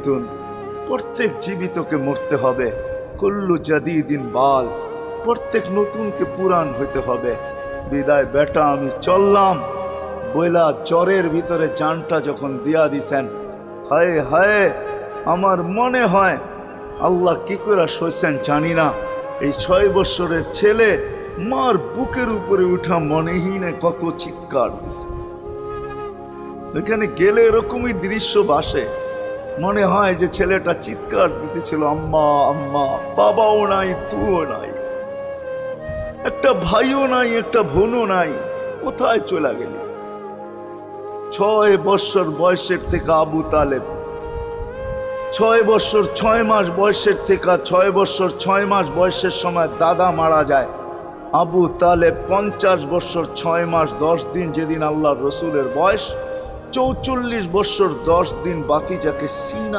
মাইতুন প্রত্যেক জীবিতকে মরতে হবে। কুল্লু জাদিদিন বাল। প্রত্যেক নতুনকে পুরাণ হইতে হবে। বিদায় বেটা, আমি চললাম। বইলা জ্বরের ভিতরে জানটা যখন দিয়া দিছেন, হায় হায়, আমার মনে হয় আল্লাহ কি করে সইছেন জানি না। এই ছয় বৎসরের ছেলে মার বুকের উপরে উঠা মনেহীনে কত চিৎকার দিছে। এখানে গেলে এরকমই দৃশ্য বাসে। মনে হয় যে ছেলেটা চিৎকার দিতেছিল, আম্মা আম্মা, বাবাও নাই তুও নাই, একটা ভাইও নাই, একটা বোনও নাই, কোথায় চলে গেলি? ছয় বৎসর বয়সের থেকে আবু তালেব, ছয় বৎসর ছয় মাস বয়সের থেকে, ছয় বৎসর ছয় মাস বয়সের সময় দাদা মারা যায়। আবু তালেব পঞ্চাশ বৎসর ছয় মাস, দশ দিন যেদিন আল্লাহ রসুলের বয়স চৌচল্লিশ বৎসর দশ দিন বাতি যাকে সিনায়